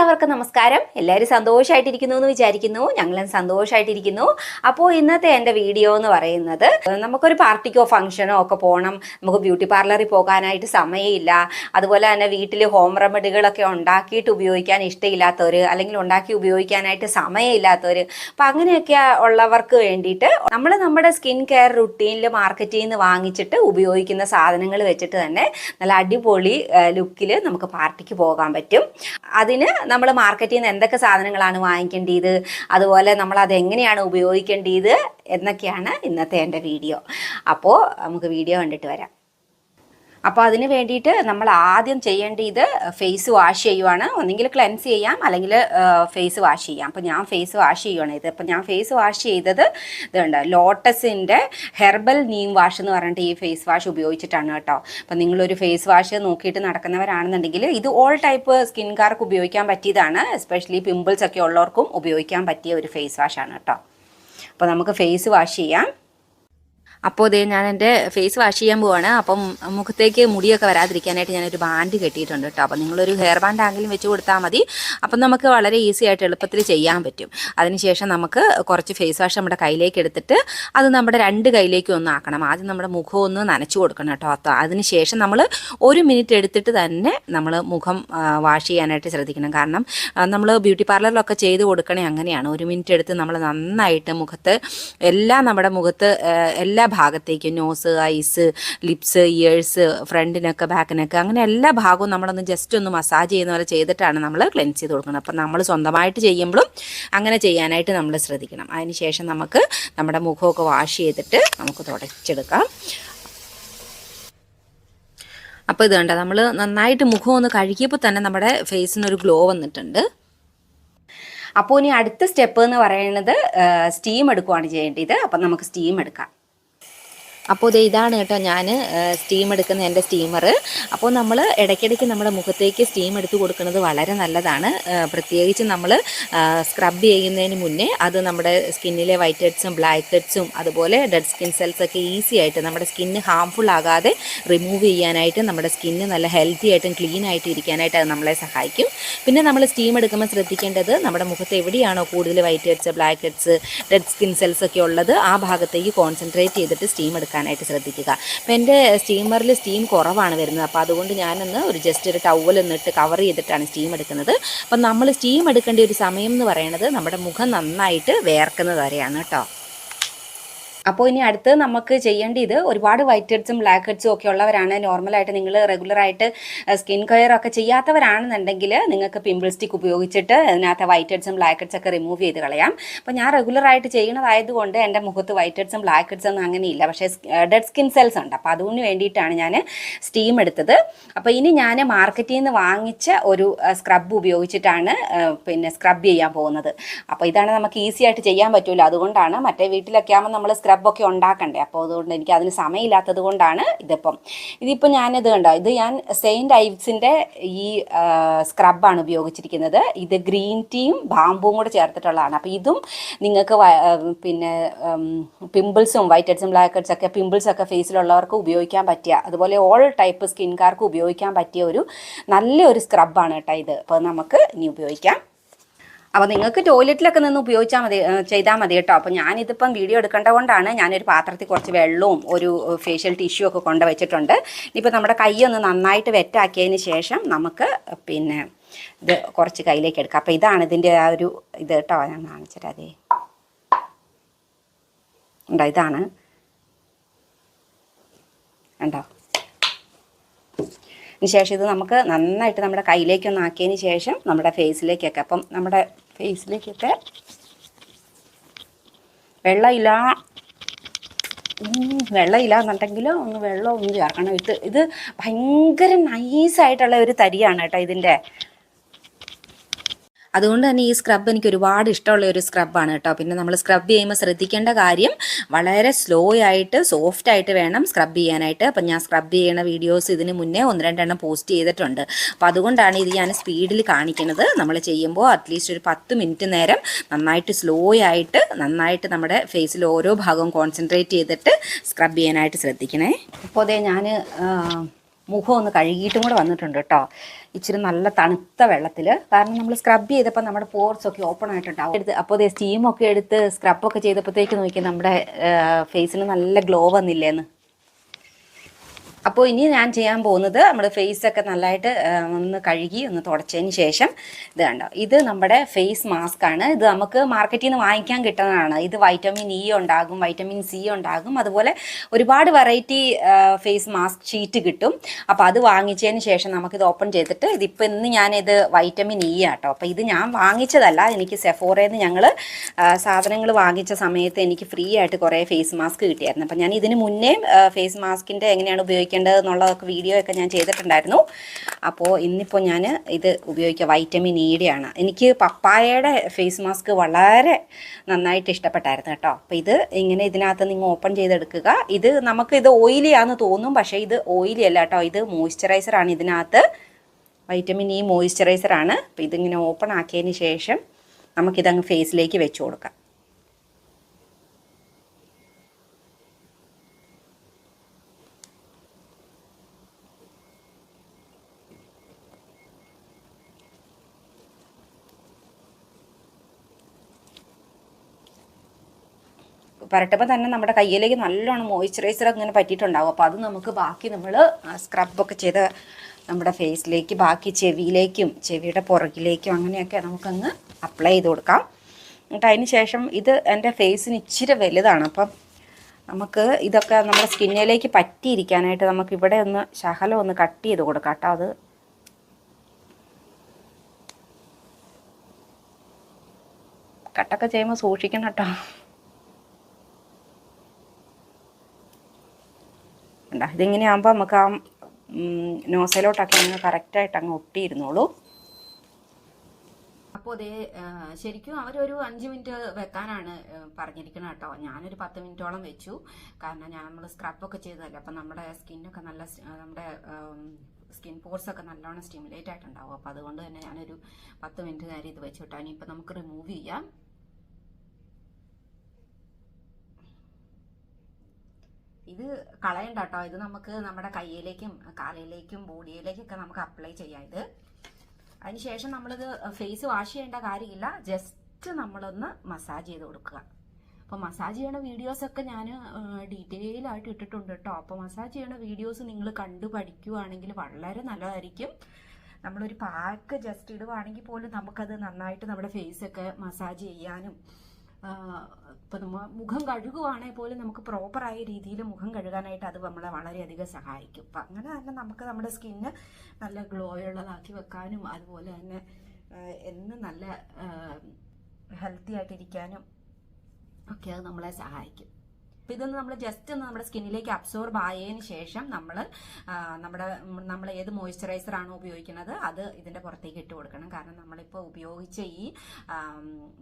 എല്ലാവർക്കും നമസ്കാരം. എല്ലാവരും സന്തോഷമായിട്ടിരിക്കുന്നു എന്ന് വിചാരിക്കുന്നു. ഞങ്ങളും സന്തോഷമായിട്ടിരിക്കുന്നു അപ്പോൾ ഇന്നത്തെ എന്റെ വീഡിയോ എന്ന് പറയുന്നത് നമുക്കൊരു പാർട്ടിക്കോ ഫംഗ്ഷനോ ഒക്കെ പോകണം നമുക്ക് ബ്യൂട്ടി പാർലറിൽ പോകാനായിട്ട് സമയമില്ല. അതുപോലെ തന്നെ വീട്ടിൽ ഹോം റെമഡികളൊക്കെ ഉണ്ടാക്കിയിട്ട് ഉപയോഗിക്കാൻ ഇഷ്ടമില്ലാത്തവർ അല്ലെങ്കിൽ ഉണ്ടാക്കി ഉപയോഗിക്കാനായിട്ട് സമയമില്ലാത്തവർ അപ്പം അങ്ങനെയൊക്കെ ഉള്ളവർക്ക് വേണ്ടിയിട്ട് നമ്മൾ നമ്മുടെ സ്കിൻ കെയർ റുട്ടീനിൽ മാർക്കറ്റിൽ നിന്ന് വാങ്ങിച്ചിട്ട് ഉപയോഗിക്കുന്ന സാധനങ്ങൾ വെച്ചിട്ട് തന്നെ നല്ല അടിപൊളി ലുക്കിൽ നമുക്ക് പാർട്ടിക്ക് പോകാൻ പറ്റും. അതിന് നമ്മൾ മാർക്കറ്റിൽ നിന്ന് എന്തൊക്കെ സാധനങ്ങളാണ് വാങ്ങിക്കേണ്ടത്? അതുപോലെ നമ്മൾ അത് എങ്ങനെയാണ് ഉപയോഗിക്കേണ്ടത്? എന്നൊക്കെയാണ് ഇന്നത്തെ എന്റെ വീഡിയോ അപ്പോൾ നമുക്ക് വീഡിയോ കണ്ടിട്ട് വരാം. അപ്പോൾ അതിന് വേണ്ടിയിട്ട് നമ്മൾ ആദ്യം ചെയ്യേണ്ട ഇത് ഫേസ് വാഷ് ചെയ്യുവാണ്. ഒന്നെങ്കിൽ ക്ലെൻസ് ചെയ്യാം അല്ലെങ്കിൽ ഫേസ് വാഷ് ചെയ്യാം. അപ്പോൾ ഞാൻ ഫേസ് വാഷ് ചെയ്യുവാണ് ഇത് അപ്പോൾ ഞാൻ ഫേസ് വാഷ് ചെയ്തത് ഇതുണ്ട്. ലോട്ടസിന്റെ ഹെർബൽ നീം വാഷ് എന്ന് പറഞ്ഞിട്ട് ഈ ഫേസ് വാഷ് ഉപയോഗിച്ചിട്ടാണ് കേട്ടോ. അപ്പോൾ നിങ്ങളൊരു ഫേസ് വാഷ് നോക്കിയിട്ട് നടക്കുന്നവരാണെന്നുണ്ടെങ്കിൽ ഇത് ഓൾ ടൈപ്പ് സ്കിൻകാർക്ക് ഉപയോഗിക്കാൻ പറ്റിയതാണ്. എസ്പെഷ്യലി പിമ്പിൾസ് ഒക്കെ ഉള്ളവർക്കും ഉപയോഗിക്കാൻ പറ്റിയ ഒരു ഫേസ് വാഷാണ് കേട്ടോ. അപ്പോൾ നമുക്ക് ഫേസ് വാഷ് ചെയ്യാം. അപ്പോൾ ഇതേ ഞാൻ എന്റെ ഫേസ് വാഷ് ചെയ്യാൻ പോവാണ്. അപ്പം മുഖത്തേക്ക് മുടിയൊക്കെ വരാതിരിക്കാനായിട്ട് ഞാനൊരു ബാൻഡ് കെട്ടിയിട്ടുണ്ട് കേട്ടോ അപ്പം നിങ്ങളൊരു ഹെയർ ബാൻഡ് ആങ്കിലും വെച്ച് കൊടുത്താൽ മതി. അപ്പം നമുക്ക് വളരെ ഈസി ആയിട്ട് എളുപ്പത്തിൽ ചെയ്യാൻ പറ്റും. അതിനുശേഷം നമുക്ക് കുറച്ച് ഫേസ് വാഷ് നമ്മുടെ കയ്യിലേക്ക് എടുത്തിട്ട് അത് നമ്മുടെ രണ്ട് കയ്യിലേക്കും ഒന്ന് ആക്കണം. ആദ്യം നമ്മുടെ മുഖം ഒന്ന് നനച്ചു കൊടുക്കണം കേട്ടോ അപ്പോൾ അതിനുശേഷം നമ്മൾ ഒരു മിനിറ്റ് എടുത്തിട്ട് തന്നെ നമ്മൾ മുഖം വാഷ് ചെയ്യാനായിട്ട് ശ്രദ്ധിക്കണം. കാരണം നമ്മൾ ബ്യൂട്ടി പാർലറിലൊക്കെ ചെയ്ത് കൊടുക്കണേ അങ്ങനെയാണ്. ഒരു മിനിറ്റ് എടുത്ത് നമ്മൾ നന്നായിട്ട് മുഖത്ത് എല്ലാം നമ്മുടെ മുഖത്ത് എല്ലാ ഭാഗത്തേക്കും നോസ് ഐസ് ലിപ്സ് ഇയേഴ്സ് ഫ്രണ്ടിനൊക്കെ ബാക്കിനൊക്കെ അങ്ങനെ എല്ലാ ഭാഗവും നമ്മളൊന്ന് ജസ്റ്റ് ഒന്ന് മസാജ് ചെയ്യുന്ന പോലെ ചെയ്തിട്ടാണ് നമ്മൾ ക്ലെൻസ് ചെയ്ത് കൊടുക്കുന്നത്. അപ്പം നമ്മൾ സ്വന്തമായിട്ട് ചെയ്യുമ്പോഴും അങ്ങനെ ചെയ്യാനായിട്ട് നമ്മൾ ശ്രദ്ധിക്കണം. അതിനുശേഷം നമുക്ക് നമ്മുടെ മുഖമൊക്കെ വാഷ് ചെയ്തിട്ട് നമുക്ക് തുടച്ചെടുക്കാം. അപ്പോൾ ഇത് കണ്ട നമ്മൾ നന്നായിട്ട് മുഖം ഒന്ന് കഴുകിയപ്പോൾ തന്നെ നമ്മുടെ ഫേസിനൊരു ഗ്ലോ വന്നിട്ടുണ്ട്. അപ്പോൾ ഇനി അടുത്ത സ്റ്റെപ്പ് എന്ന് പറയുന്നത് സ്റ്റീം എടുക്കുവാണ് ചെയ്യേണ്ടത്. അപ്പം നമുക്ക് സ്റ്റീം എടുക്കാം. അപ്പോൾ ഇത് ഇതാണ് കേട്ടോ ഞാൻ സ്റ്റീം എടുക്കുന്ന എന്റെ സ്റ്റീമർ അപ്പോൾ നമ്മൾ ഇടയ്ക്കിടയ്ക്ക് നമ്മുടെ മുഖത്തേക്ക് സ്റ്റീം എടുത്ത് കൊടുക്കുന്നത് വളരെ നല്ലതാണ്. പ്രത്യേകിച്ച് നമ്മൾ സ്ക്രബ് ചെയ്യുന്നതിന് മുന്നേ അത് നമ്മുടെ സ്കിന്നിലെ വൈറ്റ് ഹെഡ്സും ബ്ലാക്ക് ഹെഡ്സും അതുപോലെ ഡെഡ് സ്കിൻ സെൽസ് ഒക്കെ ഈസി ആയിട്ട് നമ്മുടെ സ്കിന്ന് ഹാംഫുൾ ആകാതെ റിമൂവ് ചെയ്യാനായിട്ട് നമ്മുടെ സ്കിന്ന് നല്ല ഹെൽത്തി ആയിട്ടും ക്ലീൻ ആയിട്ട് ഇരിക്കാനായിട്ട് അത് നമ്മളെ സഹായിക്കും. പിന്നെ നമ്മൾ സ്റ്റീം എടുക്കുമ്പോൾ ശ്രദ്ധിക്കേണ്ടത് നമ്മുടെ മുഖത്ത് എവിടെയാണോ കൂടുതൽ white heads black heads dead skin cells ഒക്കെ ഉള്ളത് ആ ഭാഗത്തേക്ക് കോൺസെൻട്രേറ്റ് ചെയ്തിട്ട് സ്റ്റീം എടുക്കാനായിട്ട് ശ്രദ്ധിക്കുക. അപ്പോൾ എന്റെ സ്റ്റീമറിൽ സ്റ്റീം കുറവാണ് വരുന്നത്. അപ്പോൾ അതുകൊണ്ട് ഞാനൊന്ന് ഒരു ജസ്റ്റ് ഒരു ടവൽ ഒന്നിട്ട് കവർ ചെയ്തിട്ടാണ് സ്റ്റീം എടുക്കുന്നത്. അപ്പം നമ്മൾ സ്റ്റീം എടുക്കേണ്ട ഒരു സമയം എന്ന് പറയുന്നത് നമ്മുടെ മുഖം നന്നായിട്ട് വേർക്കുന്നത് വരെയാണ് കേട്ടോ. അപ്പോൾ ഇനി അടുത്ത് നമുക്ക് ചെയ്യേണ്ടി ചെയ്യേണ്ടത് ഒരുപാട് വൈറ്റ് ഹെഡ്സും ബ്ലാക്ക് ഹെഡ്സും ഒക്കെ ഉള്ളവരാണ്. നോർമലായിട്ട് നിങ്ങൾ റെഗുലറായിട്ട് സ്കിൻ കെയർ ഒക്കെ ചെയ്യാത്തവരാണെന്നുണ്ടെങ്കിൽ നിങ്ങൾക്ക് പിമ്പിൾ സ്റ്റിക്ക് ഉപയോഗിച്ചിട്ട് അതിനകത്ത് വൈറ്റ് ഹെഡ്സും ബ്ലാക്ക് ഹെഡ്സ് ഒക്കെ റിമൂവ് ചെയ്ത് കളയാം. അപ്പോൾ ഞാൻ റെഗുലറായിട്ട് ചെയ്യണതായതുകൊണ്ട് എന്റെ മുഖത്ത് വൈറ്റ് ഹെഡ്സും ബ്ലാക്ക് ഹെഡ്സും ഒന്നും അങ്ങനെയില്ല. പക്ഷേ ഡെഡ് സ്കിൻ സെൽസ് ഉണ്ട്. അപ്പോൾ അതുകൊണ്ട് വേണ്ടിയിട്ടാണ് ഞാൻ സ്റ്റീം എടുത്തത്. അപ്പോൾ ഇനി ഞാൻ മാർക്കറ്റിൽ നിന്ന് വാങ്ങിച്ച ഒരു സ്ക്രബ് ഉപയോഗിച്ചിട്ടാണ് പിന്നെ സ്ക്രബ് ചെയ്യാൻ പോകുന്നത്. അപ്പോൾ ഇതാണ് നമുക്ക് ഈസി ആയിട്ട് ചെയ്യാൻ പറ്റുമല്ലോ അതുകൊണ്ടാണ് മറ്റേ വീട്ടിലൊക്കെ ആകുമ്പോൾ നമ്മൾ സ്ക്രബൊക്കെ ഉണ്ടാക്കണ്ടേ? അപ്പോൾ അതുകൊണ്ട് എനിക്ക് അതിന് സമയമില്ലാത്തത് കൊണ്ടാണ് ഇതിപ്പം. ഇതിപ്പോൾ ഞാനിത് കണ്ടോ? ഇത് ഞാൻ സെയിന്റ് ഐവ്സിന്റെ ഈ സ്ക്രബാണ് ഉപയോഗിച്ചിരിക്കുന്നത്. ഇത് ഗ്രീൻ ടീയും ബാമ്പും കൂടെ ചേർത്തിട്ടുള്ളതാണ്. അപ്പോൾ ഇതും നിങ്ങൾക്ക് പിന്നെ പിമ്പിൾസും വൈറ്റ് ഹെഡ്സും ബ്ലാക്ക് ഹെഡ്സ് ഒക്കെ പിമ്പിൾസൊക്കെ ഫേസിലുള്ളവർക്ക് ഉപയോഗിക്കാൻ പറ്റിയ അതുപോലെ ഓൾ ടൈപ്പ് സ്കിൻകാർക്ക് ഉപയോഗിക്കാൻ പറ്റിയ ഒരു നല്ലൊരു സ്ക്രബാണ് കേട്ടോ ഇത്. അപ്പോൾ നമുക്ക് ഇനി ഉപയോഗിക്കാം. അപ്പോൾ നിങ്ങൾക്ക് ടോയ്ലറ്റിലൊക്കെ നിന്ന് ഉപയോഗിച്ചാൽ മതി ചെയ്താൽ മതി കേട്ടോ. അപ്പോൾ ഞാനിതിപ്പം വീഡിയോ എടുക്കേണ്ട കൊണ്ടാണ് ഞാനൊരു പാത്രത്തിൽ കുറച്ച് വെള്ളവും ഒരു ഫേഷ്യൽ ടിഷ്യൂ ഒക്കെ കൊണ്ട് വെച്ചിട്ടുണ്ട്. ഇനിയിപ്പോൾ നമ്മുടെ കൈ ഒന്ന് നന്നായിട്ട് വെറ്റാക്കിയതിന് ശേഷം നമുക്ക് പിന്നെ ഇത് കുറച്ച് കയ്യിലേക്ക് എടുക്കാം. അപ്പോൾ ഇതാണ് ഇതിന്റെ ആ ഒരു ഇത് കേട്ടോ. ഞാൻ കാണിച്ചിട്ട് അതേ ഉണ്ടോ? ഇതാണ് ഉണ്ടോ അതിന് ശേഷം ഇത് നമുക്ക് നന്നായിട്ട് നമ്മുടെ കയ്യിലേക്കൊന്ന് ആക്കിയതിന് ശേഷം നമ്മുടെ ഫേസിലേക്കൊക്കെ അപ്പം നമ്മുടെ ഫേസിലേക്കൊക്കെ വെള്ളമില്ല. വെള്ളമില്ല എന്നുണ്ടെങ്കിൽ ഒന്ന് വെള്ളം ഒന്ന് ചേർക്കണം. ഇത് ഇത് ഭയങ്കര നൈസായിട്ടുള്ള ഒരു തരിയാണ് കേട്ടോ ഇതിന്റെ. അതുകൊണ്ട് തന്നെ ഈ സ്ക്രബ് എനിക്ക് ഒരുപാട് ഇഷ്ടമുള്ള ഒരു സ്ക്രബാണ് കേട്ടോ. പിന്നെ നമ്മൾ സ്ക്രബ് ചെയ്യുമ്പോൾ ശ്രദ്ധിക്കേണ്ട കാര്യം വളരെ സ്ലോ ആയിട്ട് സോഫ്റ്റ് ആയിട്ട് വേണം സ്ക്രബ് ചെയ്യാനായിട്ട്. അപ്പം ഞാൻ സ്ക്രബ് ചെയ്യുന്ന വീഡിയോസ് ഇതിന് മുന്നേ ഒന്ന് രണ്ടെണ്ണം പോസ്റ്റ് ചെയ്തിട്ടുണ്ട്. അപ്പം അതുകൊണ്ടാണ് ഇത് ഞാൻ സ്പീഡിൽ കാണിക്കുന്നത്. നമ്മൾ ചെയ്യുമ്പോൾ അറ്റ്ലീസ്റ്റ് ഒരു പത്ത് മിനിറ്റ് നേരം നന്നായിട്ട് സ്ലോ ആയിട്ട് നന്നായിട്ട് നമ്മുടെ ഫേസിൽ ഓരോ ഭാഗവും കോൺസെൻട്രേറ്റ് ചെയ്തിട്ട് സ്ക്രബ് ചെയ്യാനായിട്ട് ശ്രദ്ധിക്കണേ. അപ്പോൾ അതേ ഞാൻ മുഖം ഒന്ന് കഴുകിയിട്ടും കൂടെ വന്നിട്ടുണ്ട് കേട്ടോ. ഇച്ചിരി നല്ല തണുത്ത വെള്ളത്തിൽ കാരണം നമ്മൾ സ്ക്രബ് ചെയ്തപ്പോൾ നമ്മുടെ പോർസ് ഒക്കെ ഓപ്പൺ ആയിട്ടുണ്ടാവും. എടുത്ത് അപ്പോൾ സ്റ്റീമൊക്കെ എടുത്ത് സ്ക്രബൊക്കെ ചെയ്തപ്പോഴത്തേക്ക് നോക്കി നമ്മുടെ ഫേസിന് നല്ല ഗ്ലോ വന്നില്ലേന്ന്. അപ്പോൾ ഇനി ഞാൻ ചെയ്യാൻ പോകുന്നത് നമ്മൾ ഒക്കെ നല്ലതായിട്ട് ഒന്ന് കഴുകി ഒന്ന് തുടച്ചതിന് ശേഷം ഇത് കണ്ടോ? ഇത് നമ്മുടെ ഫേസ് മാസ്ക് ആണ്. ഇത് നമുക്ക് മാർക്കറ്റിൽ നിന്ന് വാങ്ങിക്കാൻ കിട്ടുന്നതാണ്. ഇത് വൈറ്റമിൻ ഇ ഉണ്ടാകും വൈറ്റമിൻ സി ഉണ്ടാകും. അതുപോലെ ഒരുപാട് വെറൈറ്റി ഫേസ് മാസ്ക് ഷീറ്റ് കിട്ടും. അപ്പോൾ അത് വാങ്ങിച്ചതിന് ശേഷം നമുക്കിത് ഓപ്പൺ ചെയ്തിട്ട് ഇതിപ്പോൾ ഇന്ന് ഞാനിത് വൈറ്റമിൻ ഇ ആട്ടോ. അപ്പോൾ ഇത് ഞാൻ വാങ്ങിച്ചതല്ല. എനിക്ക് സെഫോറയിൽ നിന്ന് ഞങ്ങൾ സാധനങ്ങൾ വാങ്ങിച്ച സമയത്ത് എനിക്ക് ഫ്രീ ആയിട്ട് കുറേ ഫേസ് മാസ്ക് കിട്ടിയായിരുന്നു. അപ്പോൾ ഞാൻ ഇതിന് മുന്നേ ഫേസ് മാസ്കിന്റെ എങ്ങനെയാണ് ഉപയോഗിക്കേണ്ടത് എന്നുള്ളതൊക്കെ വീഡിയോ ഒക്കെ ഞാൻ ചെയ്തിട്ടുണ്ടായിരുന്നു. അപ്പോൾ ഇന്നിപ്പോൾ ഞാൻ ഇത് ഉപയോഗിക്കുക. വൈറ്റമിൻ ഇയുടെ ആണ്. എനിക്ക് പപ്പായയുടെ ഫേസ് മാസ്ക് വളരെ നന്നായിട്ട് ഇഷ്ടപ്പെട്ടായിരുന്നു കേട്ടോ. അപ്പോൾ ഇത് ഇങ്ങനെ ഇതിനകത്ത് നിങ്ങൾ ഓപ്പൺ ചെയ്തെടുക്കുക. ഇത് നമുക്ക് ഇത് ഓയിലി ആണെന്ന് തോന്നും. പക്ഷേ ഇത് ഓയിലി അല്ല കേട്ടോ. ഇത് മോയ്സ്ചറൈസർ ആണ് ഇതിനകത്ത്. വൈറ്റമിൻ ഇ മോയ്സ്ചറൈസർ ആണ്. അപ്പോൾ ഇതിങ്ങനെ ഓപ്പൺ ആക്കിയതിന് ശേഷം നമുക്കിതങ്ങ് ഫേസിലേക്ക് വെച്ച് കൊടുക്കാം. പുരട്ടുമ്പോൾ തന്നെ നമ്മുടെ കയ്യിലേക്ക് നല്ലോണം മോയ്സ്ചറൈസർ അങ്ങനെ പറ്റിയിട്ടുണ്ടാവും. അപ്പോൾ അത് നമുക്ക് ബാക്കി നമ്മൾ സ്ക്രബൊക്കെ ചെയ്ത് നമ്മുടെ ഫേസിലേക്ക് ബാക്കി ചെവിയിലേക്കും ചെവിയുടെ പുറകിലേക്കും അങ്ങനെയൊക്കെ നമുക്കങ്ങ് അപ്ലൈ ചെയ്ത് കൊടുക്കാം. എന്നിട്ട് അതിന് ശേഷം ഇത് എന്റെ ഫേസിന് ഇച്ചിരി വലുതാണ്. അപ്പം നമുക്ക് ഇതൊക്കെ നമ്മുടെ സ്കിന്നിലേക്ക് പറ്റിയിരിക്കാനായിട്ട് നമുക്ക് ഇവിടെ ഒന്ന് ശകലം ഒന്ന് കട്ട് ചെയ്ത് കൊടുക്കാം കേട്ടോ അത്. കട്ടൊക്കെ ചെയ്യുമ്പോൾ സൂക്ഷിക്കണം കേട്ടോ. ഉണ്ടാ ഇതിങ്ങനെ ആകുമ്പോൾ നമുക്ക് ആ നോസയിലോട്ടൊക്കെ അങ്ങ് കറക്റ്റായിട്ട് അങ്ങ് ഒട്ടിയിരുന്നോളൂ. അപ്പോൾ അതേ ശരിക്കും അവരൊരു അഞ്ച് മിനിറ്റ് വെക്കാനാണ് പറഞ്ഞിരിക്കുന്നത് കേട്ടോ. ഞാനൊരു പത്ത് മിനിറ്റോളം വെച്ചു. കാരണം ഞാൻ നമ്മൾ സ്ക്രബൊക്കെ ചെയ്തതല്ലേ. അപ്പം നമ്മുടെ സ്കിന്നൊക്കെ നല്ല നമ്മുടെ സ്കിൻ പോർസ് ഒക്കെ നല്ലോണം സ്റ്റിമുലേറ്റ് ആയിട്ടുണ്ടാവും. അപ്പോൾ അതുകൊണ്ട് തന്നെ ഞാനൊരു പത്ത് മിനിറ്റ് നേരം ഇത് വെച്ചു കേട്ടോ. ഇനിയിപ്പോൾ നമുക്ക് റിമൂവ് ചെയ്യാം. ഇത് കളയണ്ട കേട്ടോ ഇത് നമുക്ക് നമ്മുടെ കയ്യിലേക്കും കാലയിലേക്കും ബോഡിയിലേക്കൊക്കെ നമുക്ക് അപ്ലൈ ചെയ്യാം ഇത്. അതിനുശേഷം നമ്മളിത് ഫേസ് വാഷ് ചെയ്യേണ്ട കാര്യമില്ല. ജസ്റ്റ് നമ്മളൊന്ന് മസാജ് ചെയ്ത് കൊടുക്കുക. അപ്പോൾ മസാജ് ചെയ്യണ വീഡിയോസൊക്കെ ഞാൻ ഡീറ്റെയിൽ ആയിട്ട് ഇട്ടിട്ടുണ്ട് കേട്ടോ. അപ്പോൾ മസാജ് ചെയ്യണ വീഡിയോസ് നിങ്ങൾ കണ്ടു പഠിക്കുകയാണെങ്കിൽ വളരെ നല്ലതായിരിക്കും. നമ്മളൊരു പാക്ക് ജസ്റ്റ് ഇടുവാണെങ്കിൽ പോലും നമുക്കത് നന്നായിട്ട് നമ്മുടെ ഫേസ് ഒക്കെ മസാജ് ചെയ്യാനും ഇപ്പം നമ്മൾ മുഖം കഴുകുവാണെങ്കിൽ പോലും നമുക്ക് പ്രോപ്പറായ രീതിയിൽ മുഖം കഴുകാനായിട്ട് അത് നമ്മളെ വളരെയധികം സഹായിക്കും. അപ്പം അങ്ങനെ തന്നെ നമുക്ക് നമ്മുടെ സ്കിന്ന് നല്ല ഗ്ലോ ഉള്ളതാക്കി വെക്കാനും അതുപോലെ തന്നെ എന്നും നല്ല ഹെൽത്തി ആയിട്ടിരിക്കാനും ഒക്കെ അത് നമ്മളെ സഹായിക്കും. അപ്പം ഇതൊന്ന് നമ്മൾ ജസ്റ്റ് ഒന്ന് നമ്മുടെ സ്കിന്നിലേക്ക് അബ്സോർബ് ആയതിന് ശേഷം നമ്മൾ നമ്മുടെ നമ്മൾ ഏത് മോയ്സ്ചറൈസർ ആണോ ഉപയോഗിക്കുന്നത് അത് ഇതിന്റെ പുറത്തേക്ക് ഇട്ട് കൊടുക്കണം. കാരണം നമ്മളിപ്പോൾ ഉപയോഗിച്ച ഈ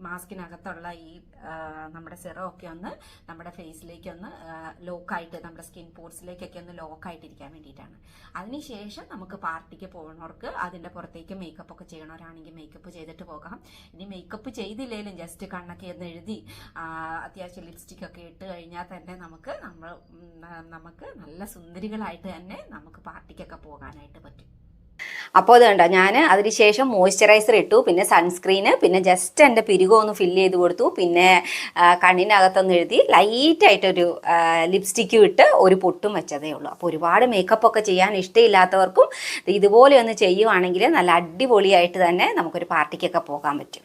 മാസ്കിനകത്തുള്ള ഈ നമ്മുടെ സിറമൊക്കെ ഒന്ന് നമ്മുടെ ഫേസിലേക്ക് ഒന്ന് ലോക്കായിട്ട് നമ്മുടെ സ്കിൻ പോർട്സിലേക്കൊക്കെ ഒന്ന് ലോക്കായിട്ടിരിക്കാൻ വേണ്ടിയിട്ടാണ്. അതിനുശേഷം നമുക്ക് പാർട്ടിക്ക് പോകുന്നവർക്ക് അതിന്റെ പുറത്തേക്ക് മേക്കപ്പ് ഒക്കെ ചെയ്യണവരാണെങ്കിൽ മേക്കപ്പ് ചെയ്തിട്ട് പോകാം. ഇനി മേക്കപ്പ് ചെയ്തില്ലെങ്കിലും ജസ്റ്റ് കണ്ണൊക്കെ ഒന്ന് എഴുതി അത്യാവശ്യം ലിപ്സ്റ്റിക് ഒക്കെ ഇട്ട് കഴിഞ്ഞാൽ തന്നെ നമുക്ക് നമ്മൾ നമുക്ക് നല്ല സുന്ദരികളായിട്ട് തന്നെ നമുക്ക് പാർട്ടിക്കൊക്കെ പോകാനായിട്ട് പറ്റും. അപ്പോൾ അത് കണ്ടോ ഞാൻ അതിനുശേഷം മോയ്സ്ചറൈസർ ഇട്ടു പിന്നെ സൺസ്ക്രീന് പിന്നെ ജസ്റ്റ് എന്റെ പിരികോ ഒന്ന് ഫില്ല് ചെയ്ത് കൊടുത്തു പിന്നെ കണ്ണിനകത്തൊന്ന് എഴുതി ലൈറ്റായിട്ടൊരു ലിപ്സ്റ്റിക്കും ഇട്ട് ഒരു പൊട്ടും വെച്ചതേ ഉള്ളൂ. അപ്പോൾ ഒരുപാട് മേക്കപ്പ് ഒക്കെ ചെയ്യാൻ ഇഷ്ടമില്ലാത്തവർക്കും ഇതുപോലെ ഒന്ന് ചെയ്യുവാണെങ്കിൽ നല്ല അടിപൊളിയായിട്ട് തന്നെ നമുക്കൊരു പാർട്ടിക്കൊക്കെ പോകാൻ പറ്റും.